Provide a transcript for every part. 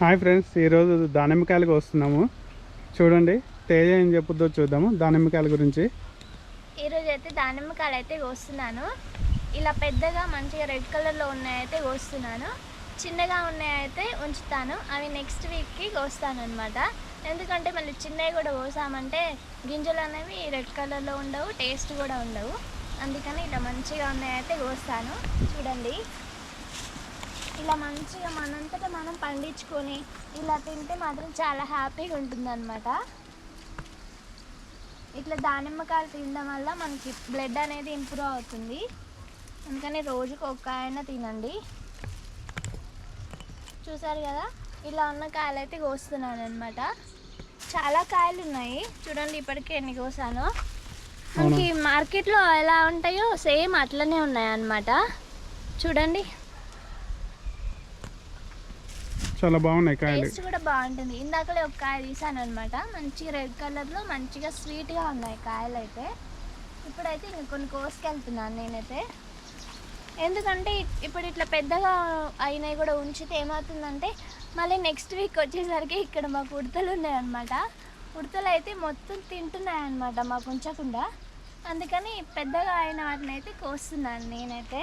Hi friends ఈరోజు దానిమ్మకాయలకు వస్తున్నాము. చూడండి తేజ ఏం చెప్పుద్దో చూద్దాము. దానిమ్మకాయల గురించి. ఈరోజు అయితే దానిమ్మకాయలు అయితే కోస్తున్నాను. ఇలా పెద్దగా మంచిగా రెడ్ కలర్లో ఉన్నాయైతే కోస్తున్నాను. చిన్నగా ఉన్నాయైతే ఉంచుతాను. అవి నెక్స్ట్ వీక్కి కోస్తాను అనమాట ఎందుకంటే మళ్ళీ చిన్నవి కూడా కోసామంటే గింజలు అనేవి రెడ్ కలర్లో ఉండవు టేస్ట్ కూడా ఉండవు. అందుకని ఇలా మంచిగా ఉన్నాయైతే కోస్తాను. చూడండి. ఇలా మంచిగా మనంతటా మనం పండించుకొని ఇలా తింటే మాత్రం చాలా హ్యాపీగా ఉంటుంది ఇట్లా దానిమ్మకాయలు తినడం వల్ల మనకి బ్లడ్ అనేది ఇంప్రూవ్ అవుతుంది. అందుకని రోజుకి ఒక కాయన తినండి. చూసారు కదా? ఇలా ఉన్న కాయలు అయితే కోస్తున్నాను అనమాట చాలా కాయలు ఉన్నాయి. చూడండి ఇప్పటికే ఎన్ని కోసాను. మనకి మార్కెట్లో ఎలా ఉంటాయో సేమ్ అట్లనే ఉన్నాయి అన్నమాట చూడండి. చాలా బాగున్నాయి కాయలు. టేస్ట్ కూడా బాగుంటుంది. ఇందాకలే ఒక కాయ తీసాను అనమాట మంచిగా రెడ్ కలర్లో మంచిగా స్వీట్గా ఉన్నాయి కాయలు అయితే ఇప్పుడైతే ఇంక కొన్ని కోసుకెళ్తున్నాను నేనైతే. ఎందుకంటే ఇప్పుడు ఇట్లా పెద్దగా అయినవి కూడా ఉంచితే ఏమవుతుందంటే మళ్ళీ నెక్స్ట్ వీక్ వచ్చేసరికి ఇక్కడ మాకు ఉడతలు ఉన్నాయన్నమాట ఉడతలు అయితే మొత్తం తింటున్నాయి అన్నమాట మాకు ఉంచకుండా. అందుకని పెద్దగా అయిన వాటిని అయితే కోస్తున్నాను నేనైతే.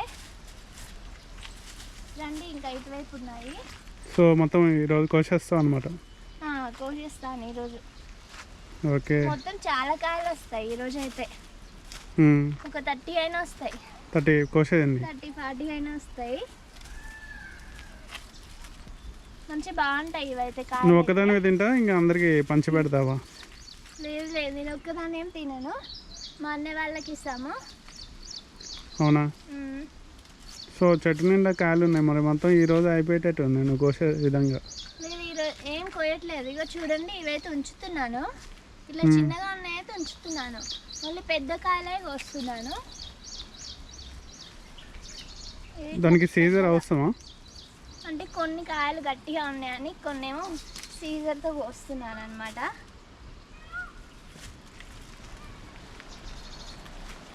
రండి ఇంకా ఇటువైపు ఉన్నాయి. సో మొత్తం ఈరోజు కోసేస్తాం అనమాట ఆ, కోసేస్తాను ఈరోజు ఓకే. మొత్తం చాలా కాయలు వస్తాయి ఈరోజు అయితే. ఒక థర్టీ అయినా వస్తాయి. థర్టీ కోసేయండి. థర్టీ ఫార్టీ అయినా వస్తాయి. మంచి బాగుంటాయి ఇవైతే నువ్వు కాయలు ఒక్కదానివి తింటా ఇంకా అందరికి పంచి పెడతావా? లేదు లేదు. నేను ఒక్కదాన్ని ఏం తినను. మా అన్నయ్య వాళ్ళకి ఇస్తాము. అవునా. సో చెట్టు నిండా కాయలు ఉన్నాయి. మరి మొత్తం ఈ రోజు అయిపోయేటట్టు ఉంది. నువ్వు కోసే విధంగా. ఈరోజు ఏం కోయట్లేదు. ఇక చూడండి ఇవైతే ఉంచుతున్నాను. ఇట్లా. చిన్నగా ఉన్నాయైతే ఉంచుతున్నాను. మళ్ళీ పెద్ద కాయలే కోస్తున్నాను దానికి సీజర్ అవసరమా? అంటే కొన్ని కాయలు గట్టిగా ఉన్నాయని కొన్ని ఏమో సీజర్తో కోస్తున్నాను అనమాట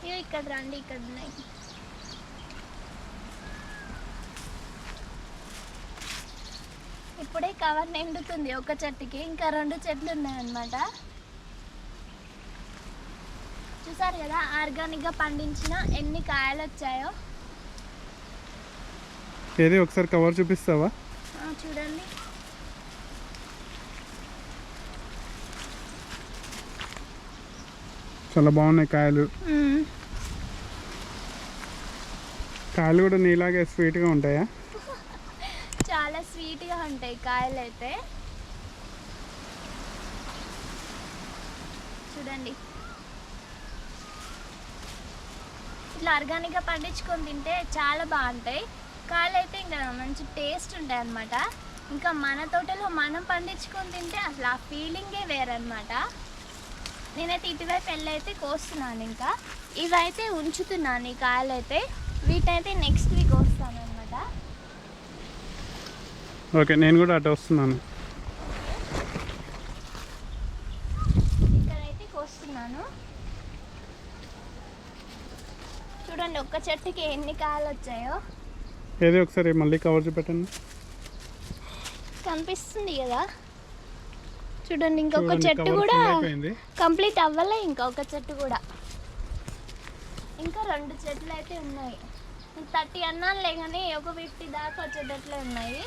ఇవి ఇక్కడ రండి ఇక్కడ ఉన్నాయి. ఇప్పుడే కవర్ నిండుతుంది ఒక చెట్టుకి ఇంకా రెండు చెట్లు ఉన్నాయన్నమాట. చూసారు కదా ఆర్గానిక్గా పండించిన ఎన్ని కాయలు వచ్చాయో? ఏది ఒకసారి కవర్ చూపిస్తావా? చూడండి. చాలా బాగున్నాయి కాయలు. కాయలు కూడా నీలాగే స్వీట్గా ఉంటాయా? స్వీట్గా ఉంటాయి కాయలు అయితే చూడండి. ఇట్లా ఆర్గానిక్గా పండించుకొని తింటే చాలా బాగుంటాయి. కాయలు అయితే ఇంకా మంచి టేస్ట్ ఉంటాయి అన్నమాట ఇంకా మన తోటలో మనం పండించుకొని తింటే అసలు ఆ ఫీలింగే వేరనమాట నేనైతే ఇటువైపు వెళ్ళైతే కోస్తున్నాను ఇంకా. ఇవైతే ఉంచుతున్నాను ఈ కాయలు అయితే వీటైతే నెక్స్ట్ వీక్ వస్తాను అనమాట ఓకే నేను కూడా అటు వస్తున్నాను. ఇక్కడైతే కోస్తున్నాను. చూడండి ఒక్క చెట్టుకి ఎన్ని కాయలు వచ్చాయో. ఏది ఒకసారి మళ్ళీ కవర్ చూపెట్టండి. కనిపిస్తుంది కదా. చూడండి ఇంకొక చెట్టు కూడా కంప్లీట్ అవ్వలే ఇంకొక చెట్టు కూడా. ఇంకా రెండు చెట్లు అయితే ఉన్నాయి. థర్టీ అన్నానులే కానీ ఒక ఫిఫ్టీ దాకా వచ్చేటట్లే ఉన్నాయి.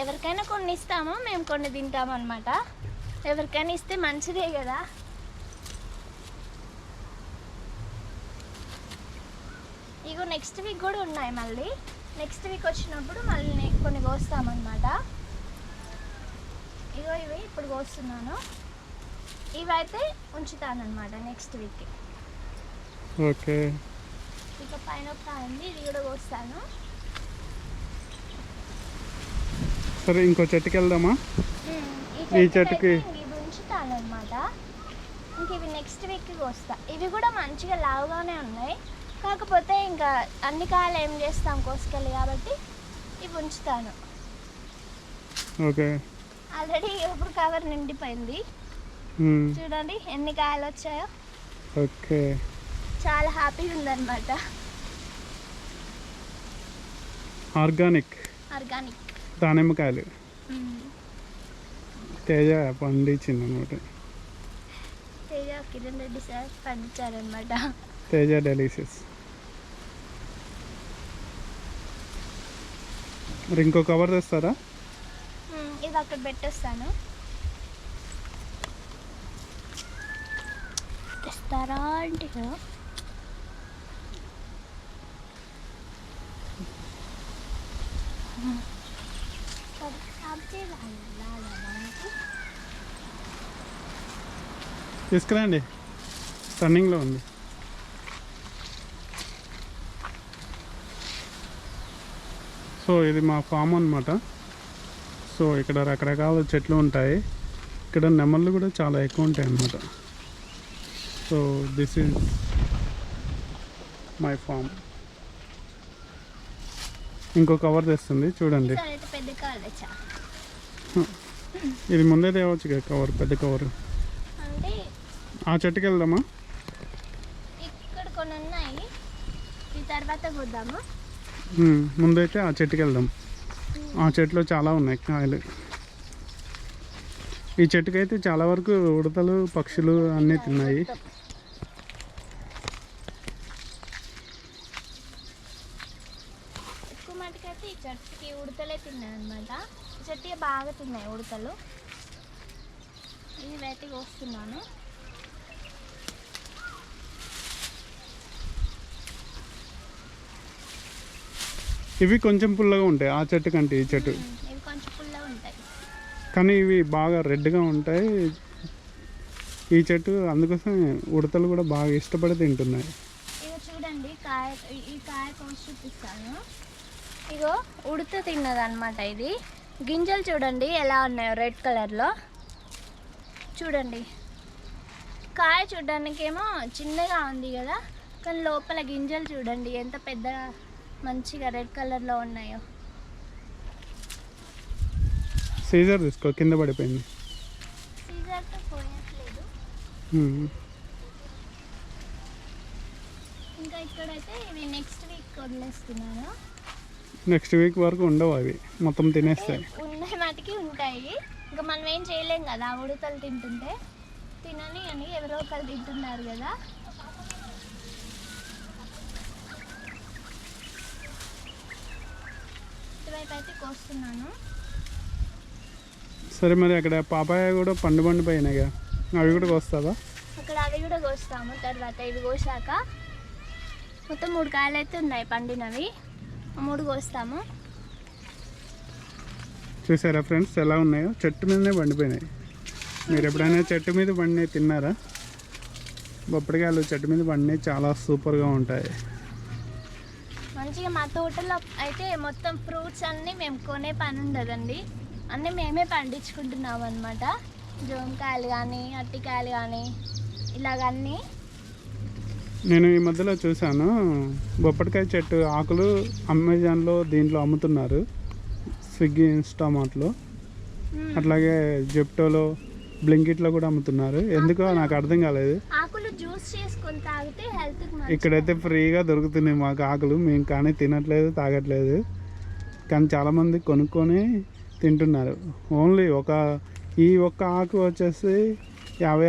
ఎవరికైనా కొన్ని ఇస్తాము మేము కొన్ని తింటాము అనమాట ఎవరికైనా ఇస్తే మంచిదే కదా. ఇగో నెక్స్ట్ వీక్ కూడా ఉన్నాయి మళ్ళీ. నెక్స్ట్ వీక్ వచ్చినప్పుడు మళ్ళీ కొన్ని కోస్తామన్నమాట ఇగో ఇవి ఇప్పుడు కోస్తున్నాను ఇవైతే ఉంచుతాను అనమాట నెక్స్ట్ వీక్ ఓకే. ఇక పైన ఉంది ఇది కూడా కోస్తాను సరే ఇంకో చెట్టుకి వెళ్దామా? ఈ చెట్టుకి అనమాట ఇంక ఇవి నెక్స్ట్ వీక్కి కోస్తా. ఇవి కూడా మంచిగా లావుగానే ఉన్నాయి. కాకపోతే ఇంకా అన్ని కాయలు ఏం చేస్తాం కోసుకెళ్ళి కాబట్టి ఇవి ఉంచుతాను. ఓకే. ఆల్రెడీ ఇప్పుడు కవర్ నిండిపోయింది. చూడండి ఎన్ని కాయలు వచ్చాయో. ఓకే. చాలా హ్యాపీగా ఉందన్నమాట. ఆర్గానిక్ ఆర్గానిక్ దానిమ్మకాయలు. తేజ పండించింది అనమాట తేజ కిరణ్ రెడ్డి సార్ పండించారనమాట. తేజ డెలీషియస్. మరి ఇంకో కవర్ తెస్తారా? ఇది అక్కడ పెట్టేస్తాను. తెస్తారా అంటే కదా తీసుకురండి. రన్నింగ్లో ఉంది. సో ఇది మా ఫామ్ అనమాట సో ఇక్కడ రకరకాల చెట్లు ఉంటాయి. ఇక్కడ నెమళ్ళు కూడా చాలా ఎక్కువ ఉంటాయి అన్నమాట. So this is my farm ఇంకో కవర్ తెస్తుంది. చూడండి. పెద్ద తెచ్చా ఇది ముందే తేవచ్చు కదా కవర్ పెద్ద కవర్. అంటే ఆ చెట్టుకి వెళ్దామా? ఇక్కడ కొన్ని ఉన్నాయి. ఈ తర్వాత చూద్దాము ఉమ్, ముందైతే ఆ చెట్టుకి వెళ్దాం. ఆ చెట్లో చాలా ఉన్నాయి కాయలు. ఈ చెట్టుకైతే చాలా వరకు ఉడతలు పక్షులు అన్నీ తిన్నాయి ఎక్కువ మటుకైతే ఈ చెట్టుకి ఉడతలే తిన్నాయి అనమాట ఈ చెట్టుకి బాగా తిన్నాయి ఉడతలు. ఇది వేటికి వస్తున్నాను. ఇవి కొంచెం పుల్లగా ఉంటాయి. ఆ చెట్టు కంటే ఈ చెట్టు. ఇవి కొంచెం పుల్లగా ఉంటాయి. కానీ ఇవి బాగా రెడ్గా ఉంటాయి. ఈ చెట్టు అందుకోసం ఉడతలు కూడా బాగా ఇష్టపడి తింటున్నాయి. చూడండి కాయ ఈ కాయ కోసి చూపిస్తాను. ఇగో ఉడత తిన్నది అనమాట ఇది. గింజలు చూడండి ఎలా ఉన్నాయో రెడ్ కలర్లో. చూడండి. కాయ చూడడానికేమో చిన్నగా ఉంది కదా కానీ లోపల గింజలు చూడండి ఎంత పెద్దగా మంచిగా రెడ్ కలర్లో ఉన్నాయో. సీజర్ తీసుకో కింద పడిపోయింది. సీజర్తో పోయట్లేదు. ఉమ్. ఇంకా ఇక్కడైతే ఇవి నెక్స్ట్ వీక్ వదిలేస్తున్నాను. నెక్స్ట్ వీక్ వరకు ఉండవు అవి. మొత్తం తినేస్తాయి ఉన్న మటుకి ఉంటాయి. ఇంకా మనం ఏం చేయలేం కదా ఉడతలు తింటుంటే. తినని అని ఎవరో ఒకరు తింటున్నారు కదా. ఇటువైపు అయితే కోస్తున్నాను. సరే మరి అక్కడ పాపాయ కూడా పండు పండు పోయినాయిగా. అవి కూడా వస్తుందా అక్కడ అవి కూడా కోస్తాము. తర్వాత ఇవి కోసాక మొత్తం మూడు కాయలు అయితే ఉన్నాయి పండినవి. మూడు కోస్తాము. చూసారా ఫ్రెండ్స్ ఎలా ఉన్నాయో? చెట్టు మీదనే పండిపోయినాయి. మీరు ఎప్పుడైనా చెట్టు మీద పండినవి తిన్నారా? బొప్పడికాయలు చెట్టు మీద పండినవి చాలా సూపర్గా ఉంటాయి. మంచిగా మా తోటలో అయితే మొత్తం ఫ్రూట్స్ అన్నీ మేము కొనే పని ఉండదండి. అన్నీ మేమే పండించుకుంటున్నాం అనమాట జోమకాయలు కానీ అట్టికాయలు కానీ ఇలాగన్నీ నేను ఈ మధ్యలో చూశాను. బొప్పటికాయ చెట్టు ఆకులు అమెజాన్లో దీంట్లో అమ్ముతున్నారు. స్విగ్గీ ఇన్స్టామార్ట్లో. అట్లాగే జెప్టోలో బ్లింకిట్లో కూడా అమ్ముతున్నారు. ఎందుకో నాకు అర్థం కాలేదు. ఆకులు జ్యూస్ చేసుకొని తాగితే హెల్త్కి మంచి ఇక్కడైతే ఫ్రీగా దొరుకుతున్నాయి మాకు ఆకులు. మేము కానీ తినట్లేదు తాగట్లేదు. కానీ చాలామంది కొనుక్కొని తింటున్నారు. ఓన్లీ ఒక ఈ ఒక్క ఆకు వచ్చేసి యాభై